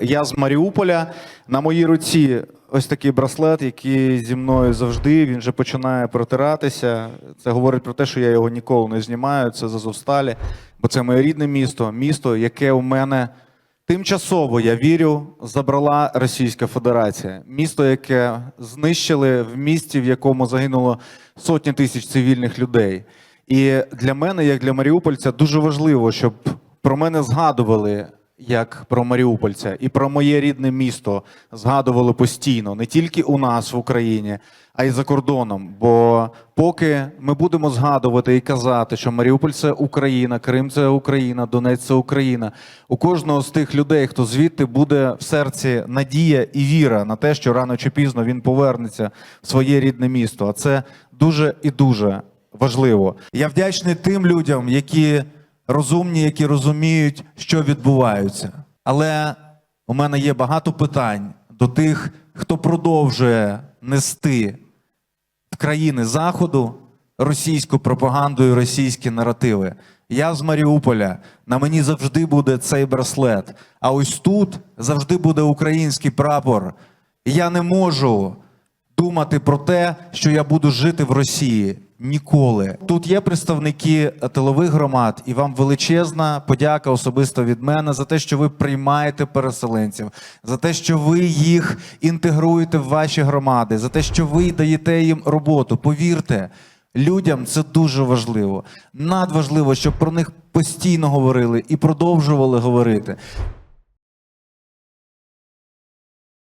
Я з Маріуполя. На моїй руці ось такий браслет, який зі мною завжди. Він вже починає протиратися. Це говорить про те, що я його ніколи не знімаю. Це з Азовсталі, бо це моє рідне місто, місто, яке у мене тимчасово, я вірю, забрала Російська Федерація. Місто, яке знищили в місті, в якому загинуло сотні тисяч цивільних людей. І для мене, як для маріупольця, дуже важливо, щоб про мене згадували як про маріупольця, і про моє рідне місто згадували постійно, не тільки у нас в Україні, а й за кордоном. Бо поки ми будемо згадувати і казати, що Маріуполь це Україна, Крим це Україна, Донець це Україна. У кожного з тих людей, хто звідти буде в серці надія і віра на те, що рано чи пізно він повернеться в своє рідне місто. А це дуже і дуже важливо. Я вдячний тим людям, які розумні, які розуміють, що відбувається. Але у мене є багато питань до тих, хто продовжує нести в країни Заходу російську пропаганду і російські наративи. Я з Маріуполя, на мені завжди буде цей браслет. А ось тут завжди буде український прапор. Я не можу думати про те, що я буду жити в Росії. Ніколи тут є представники тилових громад, і вам величезна подяка особисто від мене за те, що ви приймаєте переселенців, за те, що ви їх інтегруєте в ваші громади, за те, що ви даєте їм роботу. Повірте, людям це дуже важливо. Надважливо, щоб про них постійно говорили і продовжували говорити.